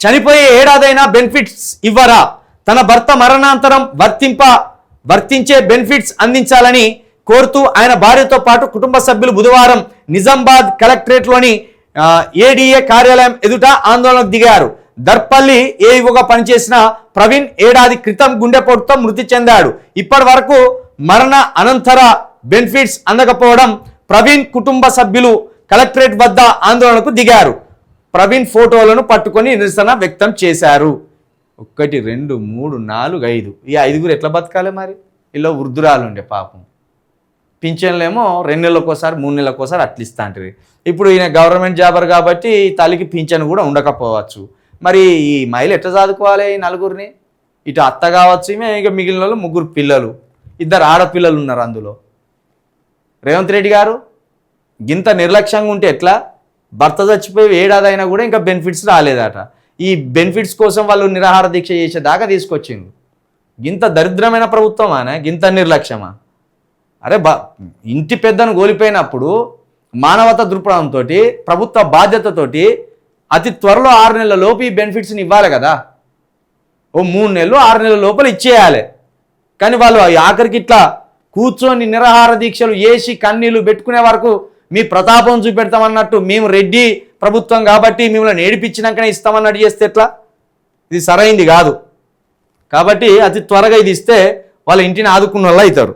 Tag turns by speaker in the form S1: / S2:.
S1: చనిపోయే ఏడాదైనా బెనిఫిట్స్ ఇవ్వరా? తన భర్త మరణాంతరం వర్తింప వర్తించే బెనిఫిట్స్ అందించాలని కోరుతూ ఆయన భార్యతో పాటు కుటుంబ సభ్యులు బుధవారం నిజామాబాద్ కలెక్టరేట్లోని ఏడీఏ కార్యాలయం ఎదుట ఆందోళనకు దిగారు. దర్పల్లి ఏఈఓగా పనిచేసిన ప్రవీణ్ ఏడాది క్రితం గుండెపోటుతో మృతి చెందాడు. ఇప్పటి వరకు మరణ అనంతర బెనిఫిట్స్ అందకపోవడం ప్రవీణ్ కుటుంబ సభ్యులు కలెక్టరేట్ వద్ద ఆందోళనకు దిగారు. ప్రవీణ్ ఫోటోలను పట్టుకొని నిరసన వ్యక్తం చేశారు. ఒకటి రెండు మూడు నాలుగు ఐదు. ఈ ఐదుగురు ఎట్లా బతకాలి మరి? ఇలా వృద్ధురాలు ఉండే పాపం. పింఛన్లేమో రెండు నెలలకు ఒకసారి మూడు నెలలకు ఒకసారి అట్లా అంటారు ఇప్పుడు ఈయన గవర్నమెంట్ జాబర్ కాబట్టి తల్లికి పింఛన్ కూడా ఉండకపోవచ్చు. మరి ఈ మహిళ ఎట్లా చదువుకోవాలి ఈ నలుగురిని? ఇటు అత్త కావచ్చు ఈమె ఇక మిగిలిన వాళ్ళు ముగ్గురు పిల్లలు. ఇద్దరు ఆడపిల్లలు ఉన్నారు అందులో. రేవంత్ రెడ్డి గారు గింత నిర్లక్ష్యంగా ఉంటే ఎట్లా? భర్త చచ్చిపోయి ఏడాది అయినా కూడా ఇంకా బెనిఫిట్స్ రాలేదట. ఈ బెనిఫిట్స్ కోసం వాళ్ళు నిరాహార దీక్ష చేసేదాకా తీసుకొచ్చిండు ఇంత దరిద్రమైన ప్రభుత్వమానే? గింత నిర్లక్ష్యమా? అరే బా ఇంటి పెద్దను కోల్పోయినప్పుడు మానవత దృక్పథంతో ప్రభుత్వ బాధ్యతతోటి అతి త్వరలో ఆరు నెలల లోపు ఈ బెనిఫిట్స్ని ఇవ్వాలి కదా. ఓ మూడు నెలలు ఆరు నెలల లోపల ఇచ్చేయాలి. కానీ వాళ్ళు ఆఖరికి ఇట్లా కూర్చొని నిరాహార దీక్షలు వేసి కన్నీళ్ళు పెట్టుకునే వరకు మీ ప్రతాపం చూపెడతామన్నట్టు మేము రెడ్డి ప్రభుత్వం కాబట్టి మిమ్మల్ని ఏడిపించినాకనే ఇస్తామన్నట్టు చేస్తే ఎట్లా? ఇది సరైంది కాదు. కాబట్టి అతి త్వరగా ఇది ఇస్తే వాళ్ళ ఇంటిని ఆదుకున్న వాళ్ళు అవుతారు